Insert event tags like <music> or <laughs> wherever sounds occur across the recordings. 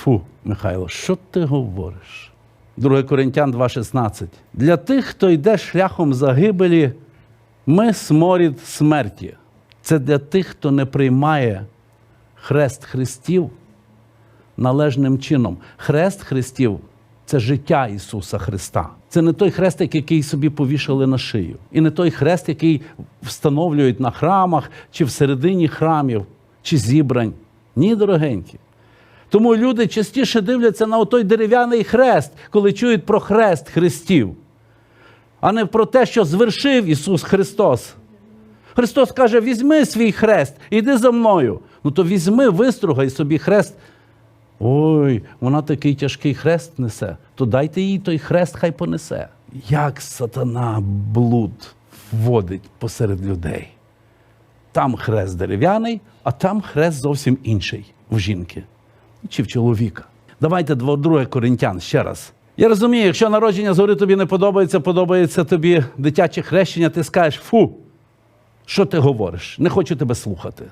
Фу, Михайло, що ти говориш? 2 Коринтян 2,16. Для тих, хто йде шляхом загибелі, ми сморід смерті. Це для тих, хто не приймає хрест Христів належним чином. Хрест Христів це життя Ісуса Христа. Це не той хрестик, який собі повішали на шию, і не той хрест, який встановлюють на храмах чи всередині храмів, чи зібрань. Ні, дорогенькі. Тому люди частіше дивляться на той дерев'яний хрест, коли чують про хрест Христів, а не про те, що звершив Ісус Христос. Христос каже: візьми свій хрест, іди за мною. Ну то візьми, вистругай собі хрест. Ой, вона такий тяжкий хрест несе, то дайте їй той хрест, хай понесе. Як сатана блуд вводить посеред людей. Там хрест дерев'яний, а там хрест зовсім інший в жінки чи в чоловіка. Давайте 2 Коринтян ще раз. Я розумію, якщо народження згори тобі не подобається, подобається тобі дитяче хрещення, ти скажеш фу, що ти говориш? Не хочу тебе слухати.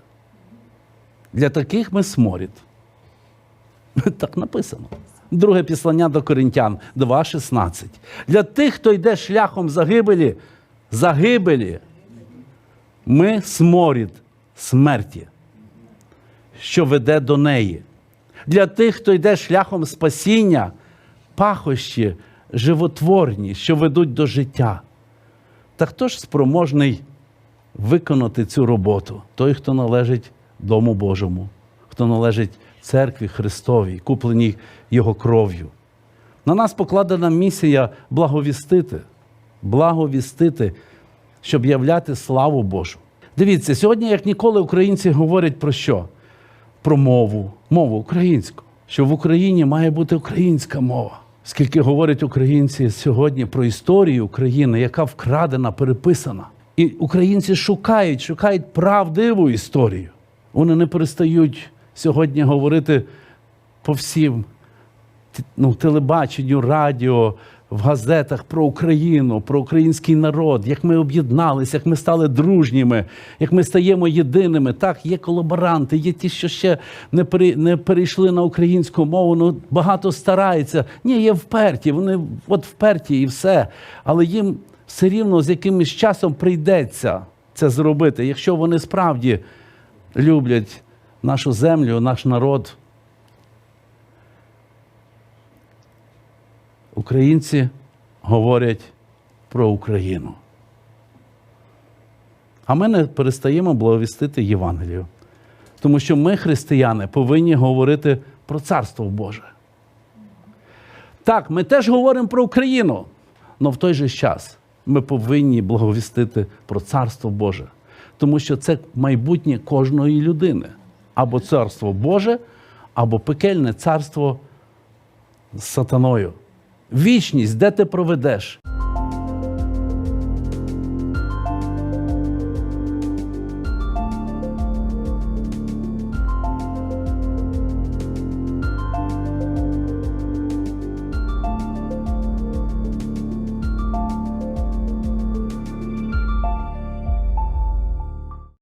Для таких ми сморід. <laughs> Так написано. Друге післання до Коринтян 2,16. Для тих, хто йде шляхом загибелі, загибелі, ми сморід смерті, що веде до неї. Для тих, хто йде шляхом спасіння, пахощі животворні, що ведуть до життя. Та хто ж спроможний виконати цю роботу? Той, хто належить Дому Божому, хто належить церкві Христовій, купленій Його кров'ю. На нас покладена місія благовістити, благовістити, щоб являти славу Божу. Дивіться, сьогодні, як ніколи, українці говорять про що? Про мову, мову українську, що в Україні має бути українська мова. Скільки говорять українці сьогодні про історію України, яка вкрадена, переписана. І українці шукають, шукають правдиву історію. Вони не перестають сьогодні говорити по всім ну, телебаченню, радіо, в газетах про Україну, про український народ, як ми об'єдналися, як ми стали дружніми, як ми стаємо єдиними. Так, є колаборанти, є ті, що ще не, пере, не перейшли на українську мову, ну багато стараються. Ні, є вперті, вони от вперті і все. Але їм все рівно з якимось часом прийдеться це зробити, якщо вони справді люблять нашу землю, наш народ. Українці говорять про Україну. А ми не перестаємо благовістити Євангелію. Тому що ми, християни, повинні говорити про Царство Боже. Так, ми теж говоримо про Україну, але в той же час ми повинні благовістити про Царство Боже. Тому що це майбутнє кожної людини. Або Царство Боже, або пекельне царство з сатаною. Вічність, де ти проведеш?